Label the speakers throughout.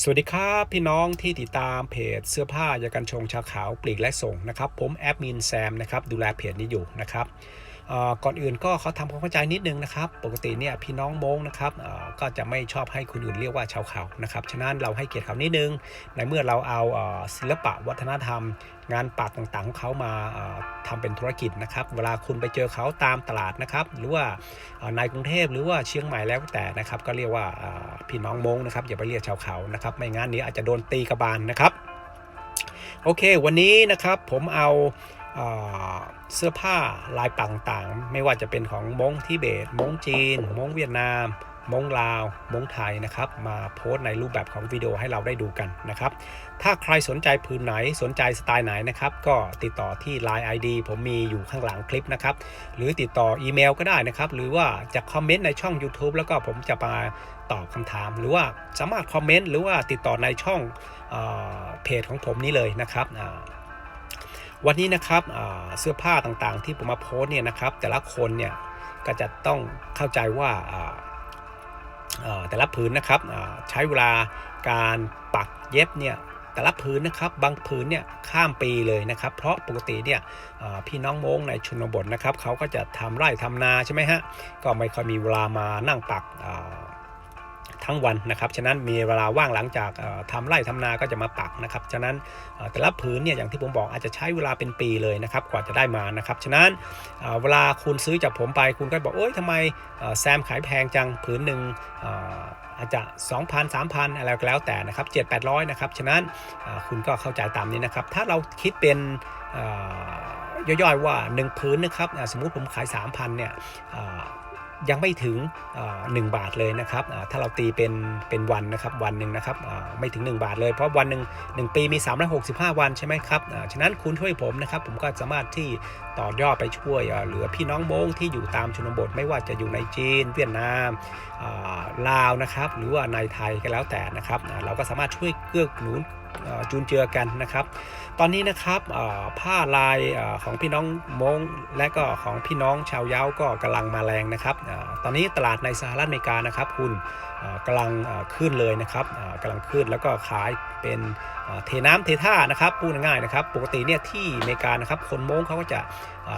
Speaker 1: สวัสดีครับพี่น้องที่ติดตามเพจเสื้อผ้ายากันชงชาขาวปลีกและส่งนะครับ ผมแอดมินแซมนะครับดูแลเพจนี้อยู่นะครับ ก่อนอื่นก็เขาทำความเข้าใจนิดนึงนะครับ ปกติเนี่ยพี่น้องโมงนะครับก็จะไม่ชอบให้คนอื่นเรียกว่าชาวเขานะครับ ฉะนั้นเราให้เกียรติเขานิดนึง ในเมื่อเราเอาศิลปะวัฒนธรรม งานปักต่างๆของเขามาเอ่อทำเป็นธุรกิจนะครับ เวลาคุณไปเจอเขาตามตลาดนะครับ หรือว่าในกรุงเทพหรือว่าเชียงใหม่แล้วแต่นะครับ ก็เรียกว่าพี่น้องมงนะครับอย่าไปเรียกชาวเขานะครับ ไม่งั้นนี้อาจจะโดนตีกระบาลนะครับ โอเค วันนี้นะครับผมเอา เสื้อผ้าลายปักต่างๆไม่ว่าจะเป็นของมงทิเบตมงจีน มงเวียดนามมงลาวมงไทยนะครับมาโพสต์ในรูปแบบของวิดีโอให้เราได้ดูกันนะครับ ถ้าใครสนใจพื้นไหนสนใจสไตล์ไหนนะครับ ก็ติดต่อที่ Line ID ผมมีอยู่ข้างหลังคลิปนะครับ หรือติดต่ออีเมลก็ได้นะครับ หรือว่าจะคอมเมนต์ในช่อง YouTube แล้วก็ผมจะมาตอบคำถาม หรือว่าสามารถคอมเมนต์หรือว่าติดต่อในช่องเอเพจของผมนี้เลยนะครับ วันนี้นะครับเสื้อผ้าต่างๆ ที่ผมมาโพสเนี่ยนะครับ แต่ละคนเนี่ยก็จะต้องเข้าใจว่าแต่ละผืนนะครับใช้เวลาการปักเย็บเนี่ยแต่ละผืนนะครับบางผืนเนี่ยข้ามปีเลยนะครับ เพราะปกติเนี่ยพี่น้องโมงในชนบทนะครับเขาก็จะทำไร่ทำนาใช่ไหมฮะก็ไม่ค่อยมีเวลามานั่งปัก ทั้งวันนะครับ ฉะนั้นมีเวลาว่างหลังจากเอ่อทำไร่ทำนาก็จะมาปักนะครับ ฉะนั้นแต่ละผืนเนี่ยอย่างที่ผมบอกอาจจะใช้เวลาเป็นปีเลยนะครับกว่าจะได้มานะครับ ฉะนั้นเวลาคุณซื้อจากผมไปคุณก็บอกโอ๊ยทำไมแซมขายแพงจังผืนหนึ่งอาจจะ 2,000 3,000 อะไรก็แล้วแต่นะครับ7 800 นะครับ ฉะนั้นคุณก็เข้าใจตามนี้นะครับ ถ้าเราคิดเป็นย่อยๆว่า 1 พื้นนะครับ สมมุติผมขาย 3,000 เนี่ย ยังไม่ถึง 1 บาทเลยนะครับ ถ้าเราตีเป็นเป็นวันนะครับวันหนึ่งนะครับไม่ถึง 1 บาทเลย เพราะวันหนึ่งหนึ่งปีมี 365 วันใช่ไหมครับ ฉะนั้นคุณช่วยผมนะครับ ผมก็สามารถที่ต่อยอดไปช่วยเหลือพี่น้องโม้งที่อยู่ตามชนบทไม่ว่าจะอยู่ในจีน เวียดนามลาวนะครับ หรือว่าในไทยก็แล้วแต่นะครับ เราก็สามารถช่วยเกื้อหนุน จูนเจือกันนะครับ ตอนนี้นะครับผ้าลายของพี่น้องมงและก็ของพี่น้องชาวเย้าก็กำลังมาแรงนะครับตอนนี้ตลาดในสหรัฐอเมริกานะครับคุณเอ่อกำลังขึ้นเลยนะครับเอ่อกำลังขึ้นแล้วก็ขายเป็นเทน้ำเทท่านะครับพูดง่ายๆนะครับ ปกติเนี่ยที่อเมริกานะครับคนมงเขาก็จะ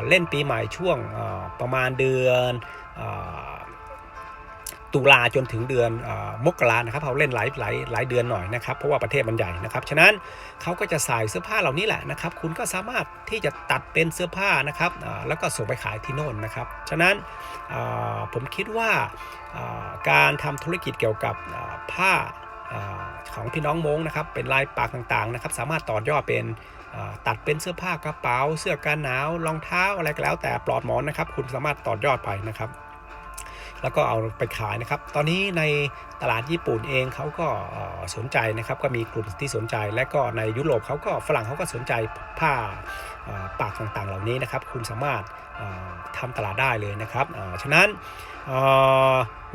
Speaker 1: เล่นปีใหม่ช่วงประมาณเดือน ตุลาจนถึงเดือนอมกรานะครับเขาเล่นหลายหลายหลายเดือนหน่อยนะครับเพราะว่าประเทศมันใหญ่นะครับฉะนั้นเขาก็จะใส่เสื้อผ้าเหล่านี้แหละนะครับ คุณก็สามารถที่จะตัดเป็นเสื้อผ้านะครับแล้วก็ส่งไปขายที่โน่นนะครับฉะนั้นผมคิดว่าการทำธุรกิจเกี่ยวกับผ้าอของพี่น้องมงนะครับเป็นลายปากต่างๆนะครับ สามารถต่อยอดเป็นตัดเป็นเสื้อผ้ากระเป๋า เสื้อกันหนาวรองเท้าอะไรก็แล้วแต่ปลอดหมอนนะครับ คุณสามารถต่อยอดไปนะครับ แล้วก็เอาไปขายนะครับ ตอนนี้ในตลาดญี่ปุ่นเองเขาก็สนใจนะครับ ก็มีกลุ่มที่สนใจ และก็ในยุโรปเขาก็ฝรั่งเขาก็สนใจผ้าปากต่างๆ เหล่านี้นะครับ คุณสามารถเอ่อทำตลาดได้เลยนะครับฉะนั้น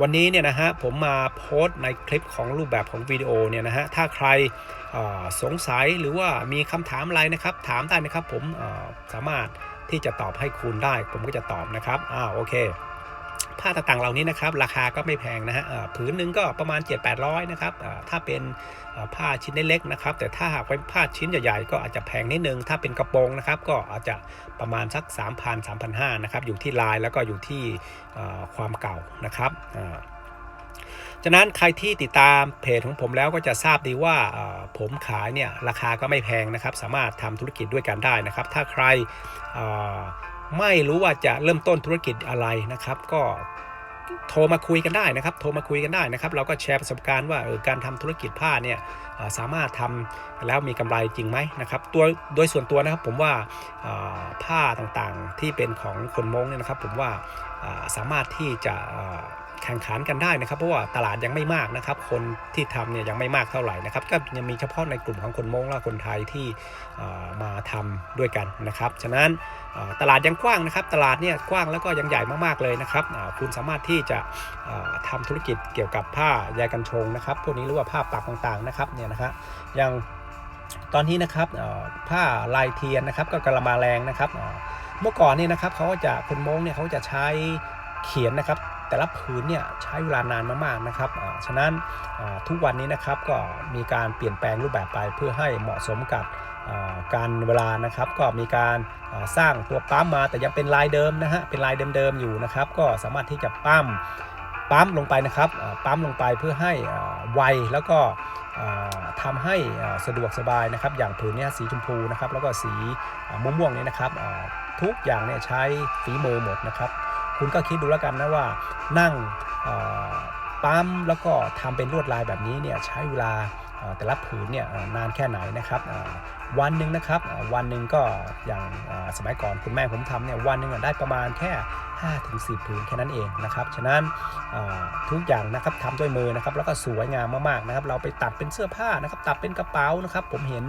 Speaker 1: วันนี้เนี่ยนะฮะผมมาโพสต์ในคลิปของรูปแบบของวิดีโอเนี่ยนะฮะถ้าใครสงสัยหรือว่ามีคำถามอะไรนะครับ ถามได้นะครับผมสามารถที่จะตอบให้คุณได้ ผมก็จะตอบนะครับอ่าโอเค ผ้าต่างๆเหล่านี้นะครับ ราคาก็ไม่แพงนะฮะผืนหนึ่งก็ประมาณ 7-800นะครับถ้าเป็นผ้าชิ้นเล็กๆนะครับ แต่ถ้าหากเป็นผ้าชิ้นใหญ่ๆก็อาจจะแพงนิดนึง ถ้าเป็นกระโปรงนะครับ ก็อาจจะประมาณสัก 3,000 3,500นะครับ อยู่ที่ลายแล้วก็อยู่ที่ความเก่านะครับฉะนั้นใครที่ติดตามเพจของผมแล้วก็จะทราบดีว่าผมขายเนี่ยราคาก็ไม่แพงนะครับ สามารถทำธุรกิจด้วยกันได้นะครับ ถ้าใคร ไม่รู้ว่าจะเริ่มต้นธุรกิจอะไรนะครับ ก็โทรมาคุยกันได้นะครับ โทรมาคุยกันได้นะครับ เราก็แชร์ประสบการณ์ว่าเออการทำธุรกิจผ้าเนี่ยสามารถทำแล้วมีกำไรจริงไหมนะครับ ตัวโดยส่วนตัวนะครับผมว่าผ้าต่างๆที่เป็นของคนมงเนี่ยนะครับ ผมว่าสามารถที่จะ แข่งขันกันได้นะครับ เพราะว่าตลาดยังไม่มากนะครับ คนที่ทำเนี่ยยังไม่มากเท่าไหร่นะครับ ก็ยังมีเฉพาะในกลุ่มของคนมงและคนไทยที่มาทำด้วยกันนะครับ ฉะนั้นตลาดยังกว้างนะครับ ตลาดเนี่ยกว้างแล้วก็ยังใหญ่มากๆเลยนะครับ คุณสามารถที่จะอ่าทำธุรกิจเกี่ยวกับผ้าใยกันชงนะครับ พวกนี้หรือว่าผ้าปักต่างๆนะครับเนี่ยนะฮะอย่างตอนนี้นะครับผ้าลายเทียนนะครับก็กำลังมาแรงนะครับ เมื่อก่อนเนี่ยนะครับเขาก็จะคนมงเนี่ยเขาจะใช้เขียนนะครับ แต่ละผืนเนี่ยใช้เวลานานมากๆนะครับฉะนั้นทุกวันนี้นะครับก็มีการเปลี่ยนแปลงรูปแบบไปเพื่อให้เหมาะสมกับการเวลานะครับก็มีการสร้างตัวปั๊มมาแต่ยังเป็นลายเดิมนะฮะเป็นลายเดิมๆอยู่นะครับ ก็สามารถที่จะปั๊มปั๊มลงไปนะครับปั๊มลงไปเพื่อให้ไวแล้วก็อ่าทำให้สะดวกสบายนะครับ อย่างผืนเนี้สีชมพูนะครับ แล้วก็สีม่วงๆเนี่ยนะครับทุกอย่างเนี่ยใช้ฝีมือหมดนะครับ คุณก็คิดดูแล้วกันนะว่านั่งปั๊มแล้วก็ทำเป็นลวดลายแบบนี้เนี่ยใช้เวลาแต่ละผืนเนี่ยนานแค่ไหนนะครับวันหนึ่งนะครับวันหนึ่งก็อย่างสมัยก่อนคุณแม่ผมทำเนี่ยวันหนึ่งได้ประมาณแค่5ถึง10ผืนแค่นั้นเองนะครับฉะนั้นทุกอย่างนะครับทำด้วยมือนะครับแล้วก็สวยงามมากๆนะครับเราไปตัดเป็นเสื้อผ้านะครับตัดเป็นกระเป๋านะครับผมเห็น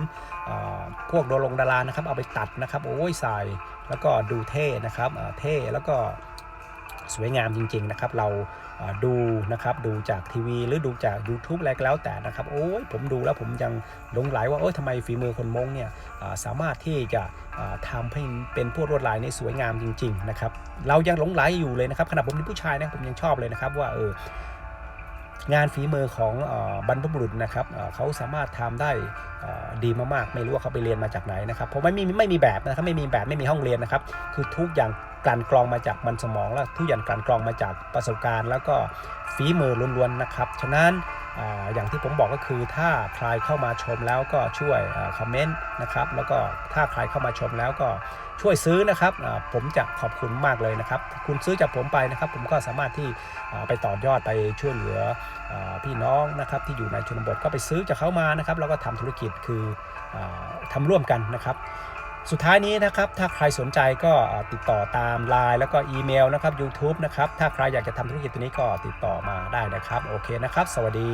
Speaker 1: พวกโดลงดารานะครับเอาไปตัดนะครับโอ้ยใส่แล้วก็ดูเท่นะครับเท่แล้วก็ สวยงามจริง ๆ นะครับ เราดูนะครับดูจากทีวีหรือดูจาก YouTube อะไรก็แล้วแต่นะครับโอ้ยผมดูแล้วผมยังหลงไหลว่าโอ้ยทำไมฝีมือคนมงเนี่ยสามารถที่จะทำให้เป็นพวกลวดลายนี่สวยงามจริง ๆ นะครับ เรายังหลงไหลอยู่เลยนะครับขณะผมเป็นผู้ชายนะผมยังชอบเลยนะครับว่าเอองานฝีมือของอบรรพบุรุษนะครับเขาสามารถทำได้ดีมากๆ ไม่รู้ว่าเขาไปเรียนมาจากไหนนะครับเพราะไม่มีไม่มีแบบนะครับไม่มีแบบไม่มีห้องเรียนนะครับ คือทุกอย่าง กลั่นกรองมาจากมันสมอง แล้วทุกอย่างกลั่นกรองมาจากประสบการณ์ แล้วก็ฝีมือล้วนๆนะครับ ฉะนั้นอย่างที่ผมบอกก็คือถ้าใครเข้ามาชมแล้วก็ช่วยคอมเมนต์นะครับแล้วก็ถ้าใครเข้ามาชมแล้วก็ช่วยซื้อนะครับผมจะขอบคุณมากเลยนะครับ คุณซื้อจากผมไปนะครับ ผมก็สามารถที่ไปต่อยอดไปช่วยเหลืออพี่น้องนะครับที่อยู่ในชนบทก็ไปซื้อจากเขามานะครับแล้วก็ทำธุรกิจคืออาทำร่วมกันนะครับ สุดท้ายนี้นะครับ ถ้าใครสนใจก็ติดต่อตามไลน์แล้วก็อีเมลนะครับ YouTube นะครับ ถ้าใครอยากจะทำธุรกิจตัวนี้ก็ติดต่อมาได้นะครับ โอเคนะครับ สวัสดี